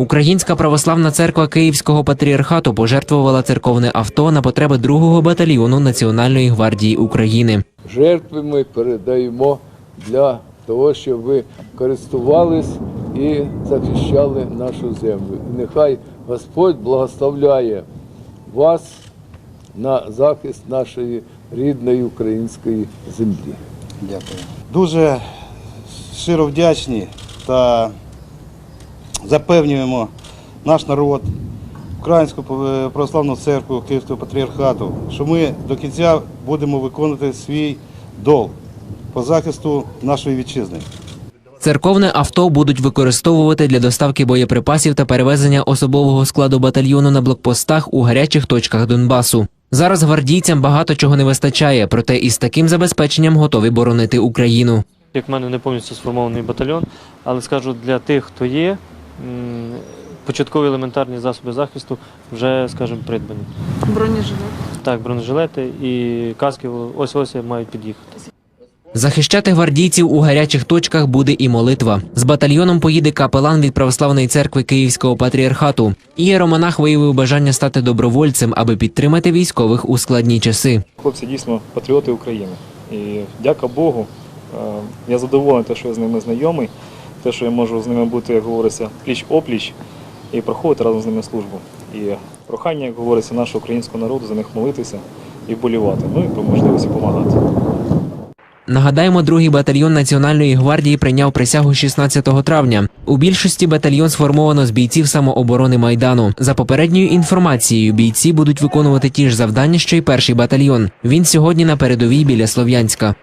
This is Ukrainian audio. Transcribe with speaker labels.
Speaker 1: Українська православна церква Київського патріархату пожертвувала церковне авто на потреби другого батальйону Національної гвардії України.
Speaker 2: жертви ми передаємо для того, щоб ви користувались і захищали нашу землю. І нехай Господь благословляє вас на захист нашої рідної української землі.
Speaker 3: Дякую. Дуже щиро вдячні та запевнюємо наш народ, Українську православну церкву Київського патріархату, що ми до кінця будемо виконувати свій долг по захисту нашої вітчизни.
Speaker 1: Церковне авто будуть використовувати для доставки боєприпасів та перевезення особового складу батальйону на блокпостах у гарячих точках Донбасу. Зараз гвардійцям багато чого не вистачає, проте із таким забезпеченням готові боронити Україну.
Speaker 4: Як в мене не повністю сформований батальйон, але скажу для тих, хто є, початкові елементарні засоби захисту вже, скажімо, придбані.
Speaker 5: Бронежилет.
Speaker 4: Так, бронежилети і каски ось ось мають під'їхати.
Speaker 1: Захищати гвардійців у гарячих точках буде і молитва. З батальйоном поїде капелан від православної церкви Київського патріархату. Ієромонах виявив бажання стати добровольцем, аби підтримати військових у складні часи.
Speaker 6: Хлопці дійсно патріоти України. І дяка Богу, е, я задоволений, що я з ними знайомий, те, що я можу з ними бути, як говориться, пліч-опліч і проходити разом з ними службу. І прохання, як говориться, нашого українського народу за них молитися і вболівати. Ну і по можливості допомагати.
Speaker 1: Нагадаємо, другий батальйон Національної гвардії прийняв присягу 16 травня. У більшості батальйон сформовано з бійців самооборони майдану. За попередньою інформацією, бійці будуть виконувати ті ж завдання, що й перший батальйон. Він сьогодні на передовій біля Слов'янська.